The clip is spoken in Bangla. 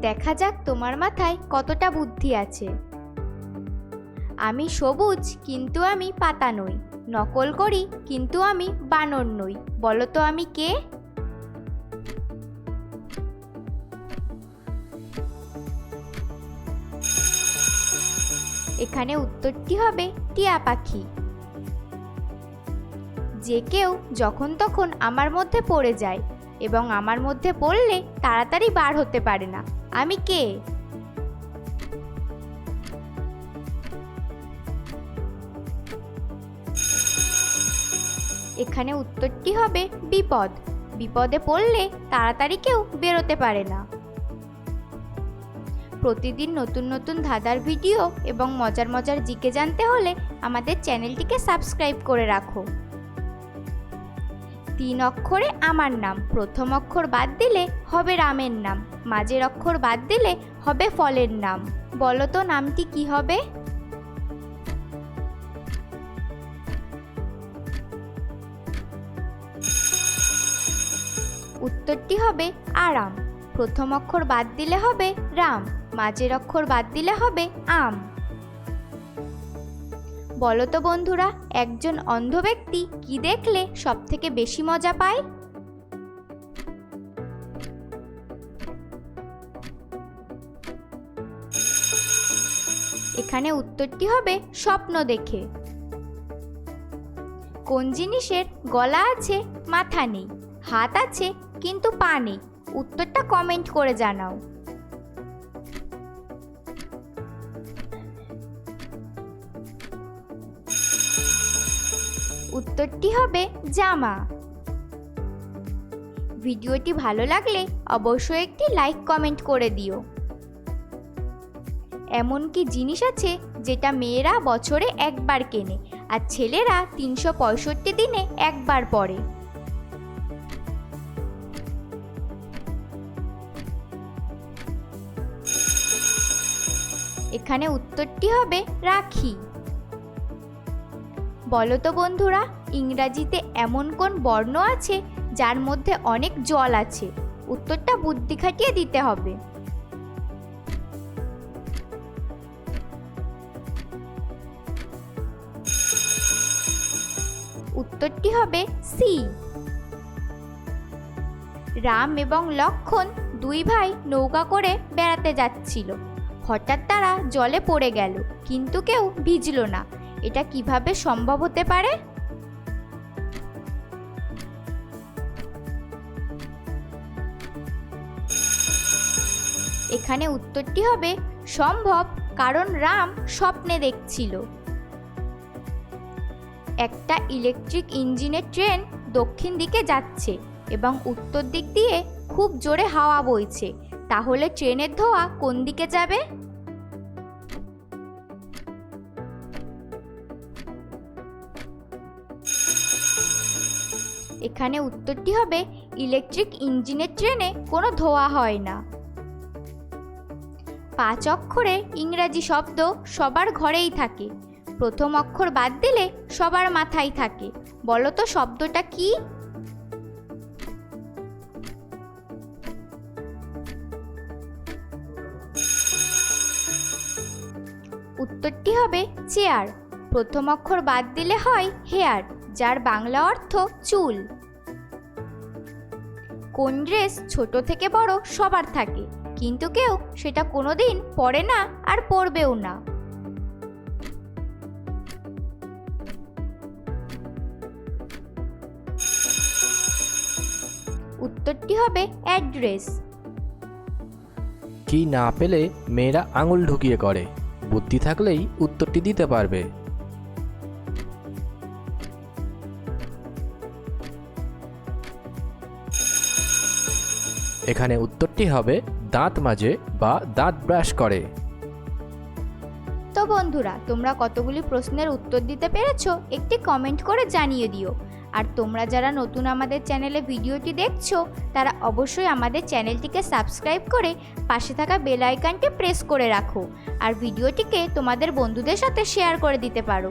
দেখা যাক তোমার মাথায় কতটা বুদ্ধি আছে। আমি সবুজ, কিন্তু আমি পাতা নই। নকল করি, কিন্তু আমি বানর নই। বলো তো আমি কে? এখানে উত্তরটি হবে টিয়া পাখি। যে কেউ যখন তখন আমার মধ্যে পড়ে যায়। এবং আমার মধ্যে পড়লে তাড়াতাড়ি বার হতে পারে না। আমি কে? এখানে উত্তরটি হবে বিপদ। বিপদে পড়লে তাড়াতাড়ি কেউ বেরোতে পারে না। প্রতিদিন নতুন নতুন ধাঁধার ভিডিও এবং মজার মজার জিকে জানতে হলে আমাদের চ্যানেলটিকে সাবস্ক্রাইব করে রাখো। তিন অক্ষরে আমার নাম। প্রথম অক্ষর বাদ দিলে হবে রামের নাম। মাঝের অক্ষর বাদ দিলে হবে ফলের নাম। বলো তো নামটি কি হবে? উত্তরটি হবে আরাম। প্রথম অক্ষর বাদ দিলে হবে রাম। মাঝের অক্ষর বাদ দিলে হবে আম। বলো তো বন্ধুরা, একজন অন্ধ ব্যক্তি কি দেখলে সব থেকে বেশি মজা পায়? এখানে উত্তরটি হবে স্বপ্ন দেখে। কোন জিনিসের গলা আছে, মাথা নেই, হাত আছে, কিন্তু পা নেই? উত্তরটা কমেন্ট করে জানাও। উত্তরটি হবে জামা। ভিডিওটি ভালো লাগলে অবশ্যই একটি লাইক কমেন্ট করে দিও। এমন কি জিনিস আছে যেটা মেয়েরা বছরে একবার কেনে আর ছেলেরা তিনশো পঁয়ষট্টি দিনে একবার পরে। এখানে উত্তরটি হবে রাখি। বলো তো বন্ধুরা, ইংরাজিতে এমন কোন বর্ণ আছে যার মধ্যে অনেক জল আছে? উত্তরটা বুদ্ধি খাটিয়ে দিতে হবে। উত্তরটি হবে সি। রাম এবং লক্ষণ দুই ভাই নৌকা করে বেড়াতে যাচ্ছিল। হঠাৎ তারা জলে পড়ে গেল, কিন্তু কেউ ভিজল না। এটা কীভাবে সম্ভব হতে পারে? এখানে উত্তরটি হবে, সম্ভব, কারণ রাম স্বপ্নে দেখছিল। একটা ইলেকট্রিক ইঞ্জিনের ট্রেন দক্ষিণ দিকে যাচ্ছে এবং উত্তর দিক দিয়ে খুব জোরে হাওয়া বইছে। তাহলে ট্রেনের ধোঁয়া কোন দিকে যাবে? এখানে উত্তরটি হবে, ইলেকট্রিক ইঞ্জিনের ট্রেনে কোনো ধোয়া হয় না। পাঁচ অক্ষরে ইংরাজি শব্দ সবার ঘরেই থাকে। প্রথম অক্ষর বাদ দিলে সবার মাথায় থাকে। বলো তো শব্দটা কি? উত্তরটি হবে, চেয়ার। প্রথম অক্ষর বাদ দিলে হয়, হেয়ার। যার বাংলা অর্থ চুল। কোন ড্রেস ছোট থেকে বড় সবার থাকে, কিন্তু কেউ সেটা কোনোদিন পরে না আর পরবেও না। উত্তরটি হবে অ্যাড্রেস। কি না পেলে মেয়েরা আঙুল ঢুকিয়ে করে, বুদ্ধি থাকলেই উত্তরটি দিতে পারবে। এখানে উত্তরটি হবে দাঁত মাজে বা দাঁত ব্রাশ করে। তো বন্ধুরা, তোমরা কতগুলি প্রশ্নের উত্তর দিতে পেরেছ একটি কমেন্ট করে জানিয়ে দিও। আর তোমরা যারা নতুন আমাদের চ্যানেলে ভিডিওটি দেখছ, তারা অবশ্যই আমাদের চ্যানেলটিকে সাবস্ক্রাইব করে পাশে থাকা বেল আইকনটি প্রেস করে রাখো। আর ভিডিওটিকে তোমাদের বন্ধুদের সাথে শেয়ার করে দিতে পারো।